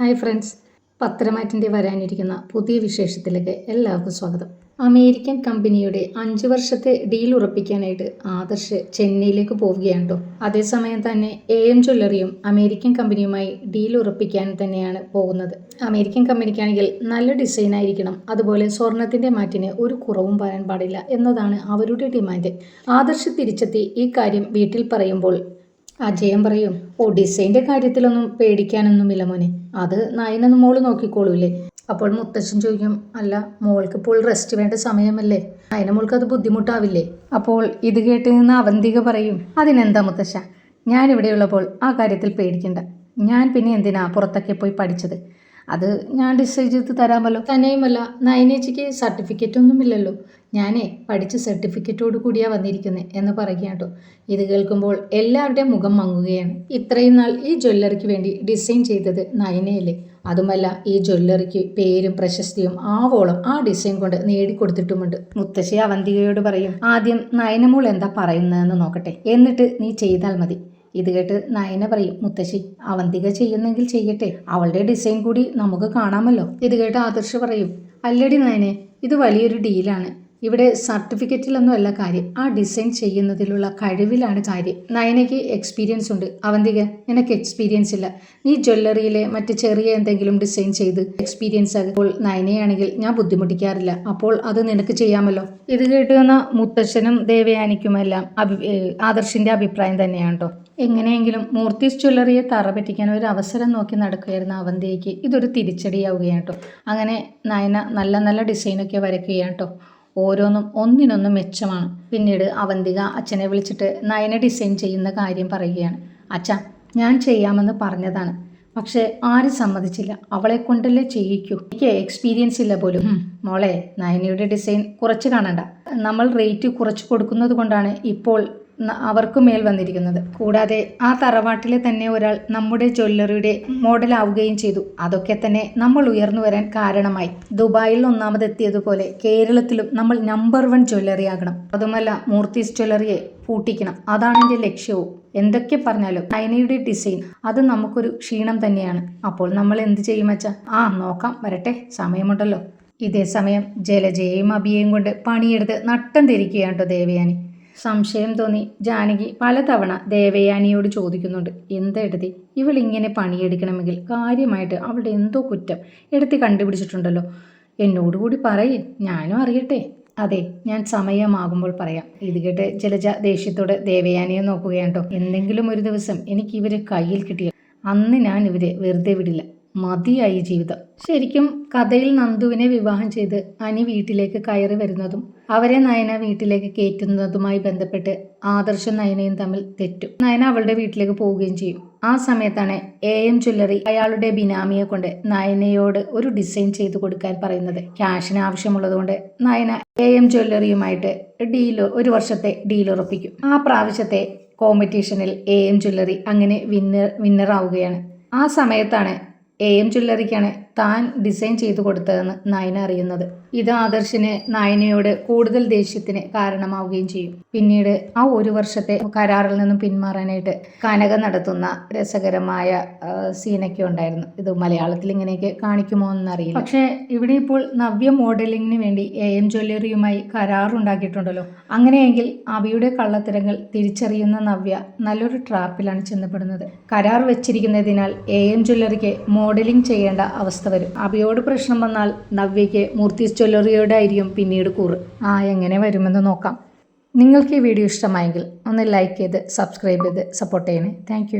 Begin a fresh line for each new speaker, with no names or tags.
Hi friends. പത്രമാറ്റിന്റെ വരാനിരിക്കുന്ന പുതിയ വിശേഷത്തിലേക്ക് എല്ലാവർക്കും സ്വാഗതം. അമേരിക്കൻ കമ്പനിയുടെ അഞ്ച് വർഷത്തെ ഡീൽ ഉറപ്പിക്കാനായിട്ട് ആദർശ് ചെന്നൈയിലേക്ക് പോവുകയാണ് അതേസമയം തന്നെ എ എം ജ്വല്ലറിയും അമേരിക്കൻ കമ്പനിയുമായി ഡീൽ ഉറപ്പിക്കാൻ തന്നെയാണ് പോകുന്നത്. അമേരിക്കൻ കമ്പനിക്കാണെങ്കിൽ നല്ല ഡിസൈൻ ആയിരിക്കണം. അതുപോലെ സ്വർണത്തിന്റെ മാറ്റിന് ഒരു കുറവും പറയാൻ പാടില്ല എന്നതാണ് അവരുടെ ഡിമാൻഡ്. ആദർശ് തിരിച്ചെത്തി ഈ കാര്യം വീട്ടിൽ പറയുമ്പോൾ അജയം പറയും ഓ ഡിസൈന്റെ കാര്യത്തിലൊന്നും പേടിക്കാനൊന്നുമില്ല മോനെ. അത് നയനൊന്ന് മോൾ നോക്കിക്കോളൂല്ലേ? അപ്പോൾ മുത്തശ്ശൻ ചോദിക്കും അല്ല മോൾക്ക് ഇപ്പോൾ റെസ്റ്റ് വേണ്ട സമയമല്ലേ? നയന മോൾക്ക് അത് ബുദ്ധിമുട്ടാവില്ലേ? അപ്പോൾ ഇത് കേട്ട് നിന്ന് അവന്തിക പറയും അതിനെന്താ മുത്തശ്ശ? ഞാനിവിടെയുള്ളപ്പോൾ ആ കാര്യത്തിൽ പേടിക്കണ്ട. ഞാൻ പിന്നെ എന്തിനാ പുറത്തൊക്കെ പോയി പഠിച്ചത്? അത് ഞാൻ ഡിസൈഡ് ചെയ്ത് തരാമല്ലോ. തന്നെയുമല്ല നയനേച്ചിക്ക് സർട്ടിഫിക്കറ്റ് ഒന്നുമില്ലല്ലോ. ഞാനേ പഠിച്ച് സർട്ടിഫിക്കറ്റോട് കൂടിയാണ് വന്നിരിക്കുന്നത് എന്ന് പറയുക കേട്ടോ. ഇത് കേൾക്കുമ്പോൾ എല്ലാവരുടെയും മുഖം മങ്ങുകയാണ്. ഇത്രയും നാൾ ഈ ജ്വല്ലറിക്ക് വേണ്ടി ഡിസൈൻ ചെയ്തത് നയനയല്ലേ? അതുമല്ല ഈ ജ്വല്ലറിക്ക് പേരും പ്രശസ്തിയും ആവോളം ആ ഡിസൈൻ കൊണ്ട് നേടിക്കൊടുത്തിട്ടുമുണ്ട്. മുത്തശ്ശി അവന്തികയോട് പറയും ആദ്യം നയനമോൾ എന്താ പറയുന്നതെന്ന് നോക്കട്ടെ. എന്നിട്ട് നീ ചെയ്താൽ മതി. ഇത് കേട്ട് നയന പറയും മുത്തശ്ശി അവന്തിക ചെയ്യുന്നെങ്കിൽ ചെയ്യട്ടെ. അവളുടെ ഡിസൈൻ കൂടി നമുക്ക് കാണാമല്ലോ. ഇത് കേട്ട് ആദർശ് പറയും അല്ലടി നയനെ ഇത് വലിയൊരു ഡീലാണ് ഇവിടെ സർട്ടിഫിക്കറ്റിലൊന്നും അല്ല കാര്യം. ആ ഡിസൈൻ ചെയ്യുന്നതിലുള്ള കഴിവിലാണ് കാര്യം. നയനയ്ക്ക് എക്സ്പീരിയൻസ് ഉണ്ട്. അവന്തിക നിനക്ക് എക്സ്പീരിയൻസ് ഇല്ല. നീ ജ്വല്ലറിയിലെ മറ്റ് ചെറിയ എന്തെങ്കിലും ഡിസൈൻ ചെയ്ത് എക്സ്പീരിയൻസ് ആകുമ്പോൾ നയനയാണെങ്കിൽ ഞാൻ ബുദ്ധിമുട്ടിക്കാറില്ല. അപ്പോൾ അത് നിനക്ക് ചെയ്യാമല്ലോ. ഇത് കേട്ടുവന്ന മുത്തശ്ശനും ദേവയാനിക്കുമെല്ലാം അഭി ആദർശിന്റെ അഭിപ്രായം തന്നെയാണ് കേട്ടോ എങ്ങനെയെങ്കിലും മൂർത്തീസ് ജ്വല്ലറിയെ തറ പറ്റിക്കാൻ ഒരു അവസരം നോക്കി നടക്കുകയായിരുന്ന അവന്തിയയ്ക്ക് ഇതൊരു തിരിച്ചടിയാവുകയാണ് കേട്ടോ അങ്ങനെ നയന നല്ല നല്ല ഡിസൈനൊക്കെ വരയ്ക്കുകയാണ് കേട്ടോ ഓരോന്നും ഒന്നിനൊന്നും മെച്ചമാണ്. പിന്നീട് അവന്തിക അച്ഛനെ വിളിച്ചിട്ട് നയന ഡിസൈൻ ചെയ്യുന്ന കാര്യം പറയുകയാണ്. അച്ഛ ഞാൻ ചെയ്യാമെന്ന് പറഞ്ഞതാണ്. പക്ഷേ ആരും സമ്മതിച്ചില്ല. അവളെ കൊണ്ടല്ലേ ചെയ്യിക്കൂ? എനിക്ക് എക്സ്പീരിയൻസ് ഇല്ല പോലും. മോളെ നയനയുടെ ഡിസൈൻ കുറച്ച് കാണണ്ട. നമ്മൾ റേറ്റ് കുറച്ച് കൊടുക്കുന്നത് കൊണ്ടാണ് ഇപ്പോൾ അവർക്ക് മേൽ വന്നിരിക്കുന്നത്. കൂടാതെ ആ തറവാട്ടിലെ തന്നെ ഒരാൾ നമ്മുടെ ജ്വല്ലറിയുടെ മോഡലാവുകയും ചെയ്തു. അതൊക്കെ തന്നെ നമ്മൾ ഉയർന്നു വരാൻ കാരണമായി. ദുബായിൽ ഒന്നാമതെത്തിയതുപോലെ കേരളത്തിലും നമ്മൾ നമ്പർ വൺ ജ്വല്ലറി ആകണം. അതുമല്ല മൂർത്തീസ് ജ്വല്ലറിയെ പൂട്ടിക്കണം. അതാണ് എന്റെ ലക്ഷ്യവും. എന്തൊക്കെ പറഞ്ഞാലും ചൈനയുടെ ഡിസൈൻ അത് നമുക്കൊരു ക്ഷീണം തന്നെയാണ്. അപ്പോൾ നമ്മൾ എന്ത് ചെയ്യും അച്ഛാ? ആ നോക്കാം. വരട്ടെ. സമയമുണ്ടല്ലോ. ഇതേ സമയം ജലജയെയും അബിയെയും കൊണ്ട് പണിയെടുത്ത് നട്ടം തിരിക്കുകയാണ് കേട്ടോ ദേവയാനി. സംശയം തോന്നി. ജാനകി പലതവണ ദേവയാനിയോട് ചോദിക്കുന്നുണ്ട് എന്താ എടുത്തി? ഇവൾ ഇങ്ങനെ പണിയെടുക്കണമെങ്കിൽ കാര്യമായിട്ട് അവളുടെ എന്തോ കുറ്റം എടുത്തി കണ്ടുപിടിച്ചിട്ടുണ്ടല്ലോ. എന്നോടുകൂടി പറയേ ഞാനും അറിയട്ടെ. അതെ ഞാൻ സമയമാകുമ്പോൾ പറയാം. ഇത് കേട്ട് ജലജ ദേഷ്യത്തോടെ ദേവയാനിയെ നോക്കുകയാണ് കേട്ടോ. എന്തെങ്കിലും ഒരു ദിവസം എനിക്ക് ഇവരെ കയ്യിൽ കിട്ടിയ അന്ന് ഞാൻ ഇവരെ വെറുതെ വിടില്ല. മതിയായി ജീവിതം. ശരിക്കും കഥയിൽ നന്ദുവിനെ വിവാഹം ചെയ്ത് അനി വീട്ടിലേക്ക് കയറി വരുന്നതും അവരെ നയന വീട്ടിലേക്ക് കയറ്റുന്നതുമായി ബന്ധപ്പെട്ട് ആദർശം നയനയും തമ്മിൽ തെറ്റും. നയന അവളുടെ വീട്ടിലേക്ക് പോവുകയും ചെയ്യും. ആ സമയത്താണ് എ എം ജ്വല്ലറി അയാളുടെ ബിനാമിയെ കൊണ്ട് നയനയോട് ഒരു ഡിസൈൻ ചെയ്തു കൊടുക്കാൻ പറയുന്നത്. ക്യാഷിന് ആവശ്യമുള്ളതുകൊണ്ട് നയന എ എം ജ്വല്ലറിയുമായിട്ട് ഡീൽ ഒരു വർഷത്തെ ഡീൽ ഉറപ്പിക്കും. ആ പ്രാവശ്യത്തെ കോമ്പറ്റീഷനിൽ എ എം ജ്വല്ലറി അങ്ങനെ വിന്നർ വിന്നറാവുകയാണ്. ആ സമയത്താണ് എ എം ജ്വല്ലറിക്കാണ് താൻ ഡിസൈൻ ചെയ്തു കൊടുത്തതെന്ന് നയന അറിയുന്നത്. ഇത് ആദർശിന് നയനയോട് കൂടുതൽ ദേഷ്യത്തിന് കാരണമാവുകയും ചെയ്യും. പിന്നീട് ആ ഒരു വർഷത്തെ കരാറിൽ നിന്നും പിന്മാറാനായിട്ട് കനക നടത്തുന്ന രസകരമായ സീനൊക്കെ ഉണ്ടായിരുന്നു. ഇത് മലയാളത്തിൽ ഇങ്ങനെയൊക്കെ കാണിക്കുമോ എന്നറിയില്ല. പക്ഷേ ഇവിടെ ഇപ്പോൾ നവ്യ മോഡലിങ്ങിന് വേണ്ടി എ എം ജ്വല്ലറിയുമായി കരാറുണ്ടാക്കിയിട്ടുണ്ടല്ലോ അങ്ങനെയെങ്കിൽ അവയുടെ കള്ളത്തരങ്ങൾ തിരിച്ചറിയുന്ന നവ്യ നല്ലൊരു ട്രാപ്പിലാണ് ചെന്നപ്പെടുന്നത്. കരാർ വെച്ചിരിക്കുന്നതിനാൽ എ എം ജ്വല്ലറിക്ക് മോഡലിംഗ് ചെയ്യേണ്ട അവസ്ഥ വരും. അബിയോട് പ്രശ്നം വന്നാൽ നവ്യയ്ക്ക് മൂർത്തി ജ്വല്ലറിയോടെ ആയിരിക്കും പിന്നീട് കൂറ്. ആ എങ്ങനെ വരുമെന്ന് നോക്കാം. നിങ്ങൾക്ക് ഈ വീഡിയോ ഇഷ്ടമായെങ്കിൽ ഒന്ന് ലൈക്ക് ചെയ്ത് സബ്സ്ക്രൈബ് ചെയ്ത് സപ്പോർട്ട് ചെയ്യണേ. താങ്ക്